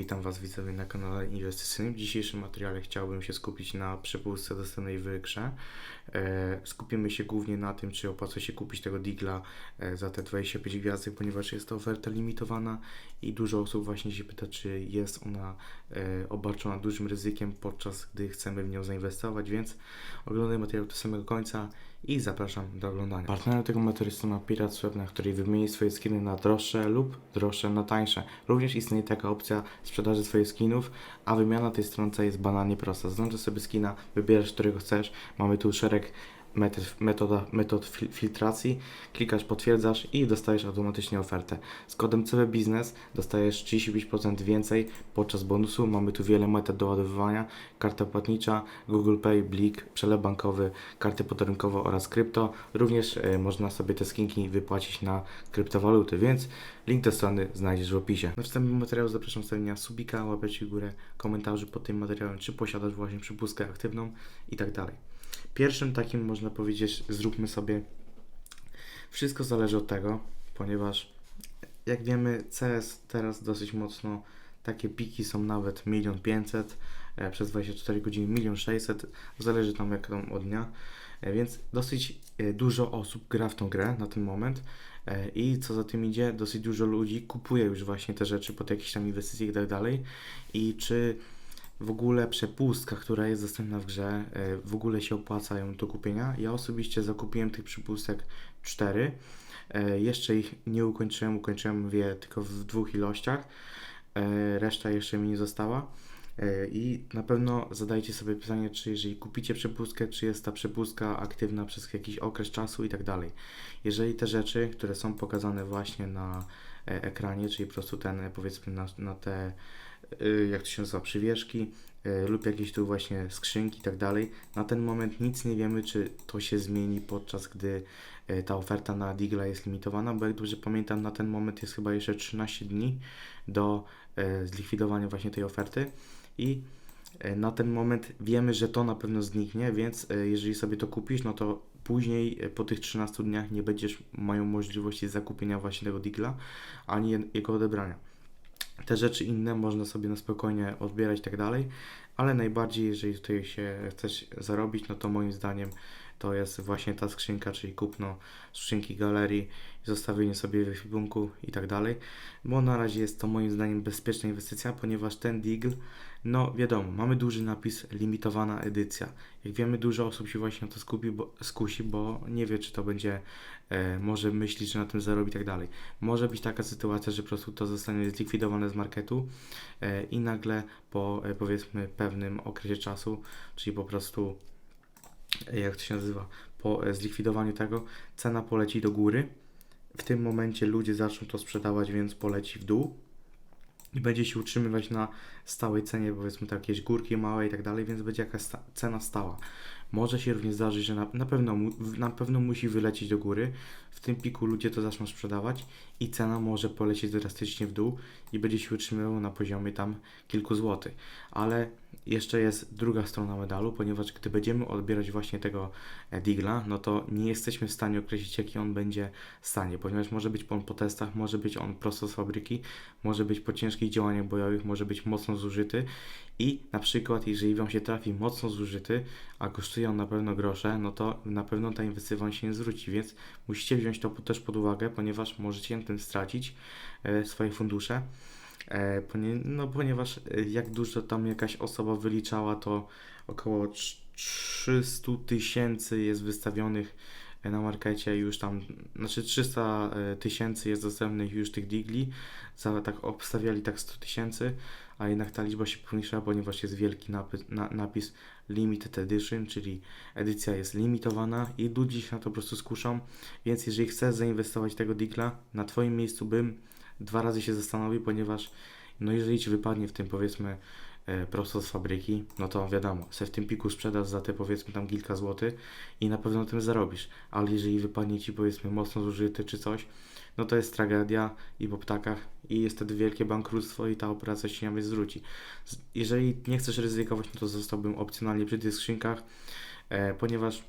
witam Was widzowie na kanale inwestycyjnym. W dzisiejszym materiale chciałbym się skupić na przepustce dostępnej w grze. E, skupimy się głównie na tym, czy opłaca się kupić tego Digla e, za te 25 gwiazdek, ponieważ jest to oferta limitowana i dużo osób właśnie się pyta, czy jest ona e, obarczona dużym ryzykiem, podczas gdy chcemy w nią zainwestować, więc oglądaj materiał do samego końca i zapraszam do oglądania. Partnerem tego materiału jest strona Pirates na której wymieni swoje skiny na droższe lub droższe na tańsze. Również istnieje taka opcja sprzedaży swoich skinów, a wymiana tej stronce jest banalnie prosta. Znaczysz sobie skina, wybierasz, którego chcesz. Mamy tu szereg metod, metoda, metod fil- filtracji, klikasz, potwierdzasz i dostajesz automatycznie ofertę. Z kodem CB Biznes dostajesz 35% więcej podczas bonusu. Mamy tu wiele metod doładowywania, karta płatnicza, Google Pay, Blik, przelew bankowy, karty podarunkowe oraz krypto. Również e, można sobie te skinki wypłacić na kryptowaluty, więc link do strony znajdziesz w opisie. Na wstępie materiału zapraszam stawienia subika, łapeczki w górę, komentarzy pod tym materiałem, czy posiadasz właśnie przypustkę aktywną i tak dalej. Pierwszym takim można powiedzieć, zróbmy sobie. Wszystko zależy od tego, ponieważ jak wiemy, CS teraz dosyć mocno takie piki są nawet 1 500 000 przez 24 godziny 1 600 000, zależy tam jak tam od dnia, E, więc dosyć e, dużo osób gra w tą grę na ten moment E, i co za tym idzie, dosyć dużo ludzi kupuje już właśnie te rzeczy pod jakieś tam inwestycje i tak dalej i czy w ogóle przepustka, która jest dostępna w grze, e, w ogóle się opłaca ją do kupienia. Ja osobiście zakupiłem tych przepustek 4. Jeszcze ich nie ukończyłem, ukończyłem je tylko w dwóch ilościach. E, Reszta jeszcze mi nie została. E, I na pewno zadajcie sobie pytanie, czy jeżeli kupicie przepustkę, czy jest ta przepustka aktywna przez jakiś okres czasu i tak dalej. Jeżeli te rzeczy, które są pokazane właśnie na e, ekranie, czyli po prostu ten, e, powiedzmy, na, na te, y, jak to się nazywa, przywieszki, lub jakieś tu właśnie skrzynki i tak dalej, na ten moment nic nie wiemy, czy to się zmieni podczas gdy ta oferta na Digla jest limitowana, bo jak dobrze pamiętam, na ten moment jest chyba jeszcze 13 dni do zlikwidowania właśnie tej oferty. I e, na ten moment wiemy, że to na pewno zniknie, więc e, jeżeli sobie to kupisz, no to później e, po tych 13 dniach nie będziesz mają możliwości zakupienia właśnie tego digla, ani je- jego odebrania. Te rzeczy inne można sobie na spokojnie odbierać i tak dalej, ale najbardziej jeżeli tutaj się chcesz zarobić, no to moim zdaniem to jest właśnie ta skrzynka, czyli kupno skrzynki galerii, zostawienie sobie w ekwipunku i tak dalej, bo na razie jest to moim zdaniem bezpieczna inwestycja, ponieważ ten Deagle, no wiadomo, mamy duży napis limitowana edycja. Jak wiemy, dużo osób się właśnie na to skupi, bo, skusi, bo nie wie, czy to będzie, e, może myśli, że na tym zarobi i tak dalej. Może być taka sytuacja, że po prostu to zostanie zlikwidowane z marketu e, i nagle po e, powiedzmy pewnym okresie czasu, czyli po prostu jak to się nazywa, po e, zlikwidowaniu tego, cena poleci do góry. W tym momencie ludzie zaczną to sprzedawać, więc poleci w dół i będzie się utrzymywać na stałej cenie, powiedzmy tak, jakieś górki małe i tak dalej, więc będzie jakaś sta- cena stała. Może się również zdarzyć, że na, na, pewno, na pewno musi wylecieć do góry. W tym piku ludzie to zaczną sprzedawać i cena może polecieć drastycznie w dół i będzie się utrzymywał na poziomie tam kilku złotych. Ale jeszcze jest druga strona medalu, ponieważ gdy będziemy odbierać właśnie tego e, digla, no to nie jesteśmy w stanie określić, jaki on będzie w stanie, ponieważ może być on po testach, może być on prosto z fabryki, może być po ciężkich działaniach bojowych, może być mocno zużyty i na przykład, jeżeli Wam się trafi mocno zużyty, a kosztuje on na pewno grosze, no to na pewno ta inwestycja Wam się nie zwróci, więc musicie wziąć to też pod uwagę, ponieważ możecie na tym stracić e, swoje fundusze. E, no ponieważ e, jak dużo tam jakaś osoba wyliczała, to około trz- 300 tysięcy jest wystawionych na markecie już tam, znaczy 300 e, tysięcy jest dostępnych już tych digli, za, tak obstawiali tak 100 tysięcy, a jednak ta liczba się pomniejszyła, ponieważ jest wielki napis, na, napis Limited Edition, czyli edycja jest limitowana i ludzie się na to po prostu skuszą, więc jeżeli chcesz zainwestować tego digla, na Twoim miejscu bym dwa razy się zastanowił, ponieważ no jeżeli Ci wypadnie w tym powiedzmy e, prosto z fabryki, no to wiadomo, se w tym piku sprzedasz za te powiedzmy tam kilka złotych i na pewno tym zarobisz, ale jeżeli wypadnie Ci powiedzmy mocno zużyty czy coś, no to jest tragedia i po ptakach i jest wtedy wielkie bankructwo i ta operacja się nawet zwróci. Jeżeli nie chcesz ryzykować, no to zostałbym opcjonalnie przy tych skrzynkach, e, ponieważ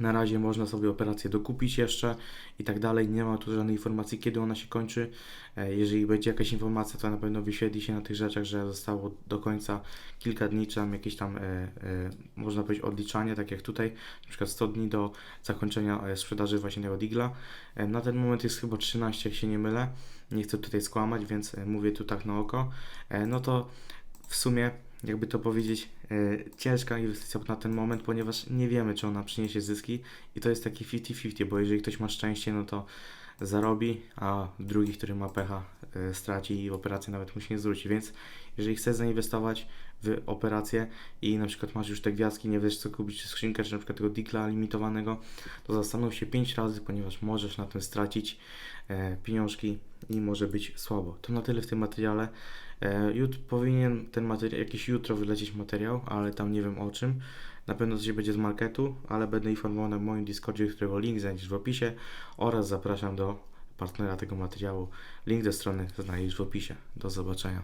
Na razie można sobie operację dokupić jeszcze i tak dalej. Nie ma tu żadnej informacji, kiedy ona się kończy. E, Jeżeli będzie jakaś informacja, to na pewno wyświetli się na tych rzeczach, że zostało do końca kilka dni, czy tam jakieś tam, e, e, można powiedzieć, odliczanie, tak jak tutaj, na przykład 100 dni do zakończenia sprzedaży właśnie tego Digla. Na ten moment jest chyba 13, jak się nie mylę. Nie chcę tutaj skłamać, więc mówię tu tak na oko. No to w sumie, jakby to powiedzieć, e, ciężka inwestycja na ten moment, ponieważ nie wiemy, czy ona przyniesie zyski i to jest taki 50-50, bo jeżeli ktoś ma szczęście, no to zarobi, a drugi, który ma pecha, e, straci i operacja nawet mu się nie zwróci. Więc jeżeli chcesz zainwestować w operację i na przykład masz już te gwiazdki, nie wiesz co kupić, czy skrzynkę, czy na przykład tego digla limitowanego, to zastanów się 5 razy, ponieważ możesz na tym stracić e, pieniążki i może być słabo. To na tyle w tym materiale. E, jut, powinien ten materiał, jakiś jutro wylecieć materiał, ale tam nie wiem o czym. Na pewno coś będzie z marketu, ale będę informował na moim Discordzie, którego link znajdziesz w opisie oraz zapraszam do partnera tego materiału. Link do strony znajdziesz w opisie. Do zobaczenia.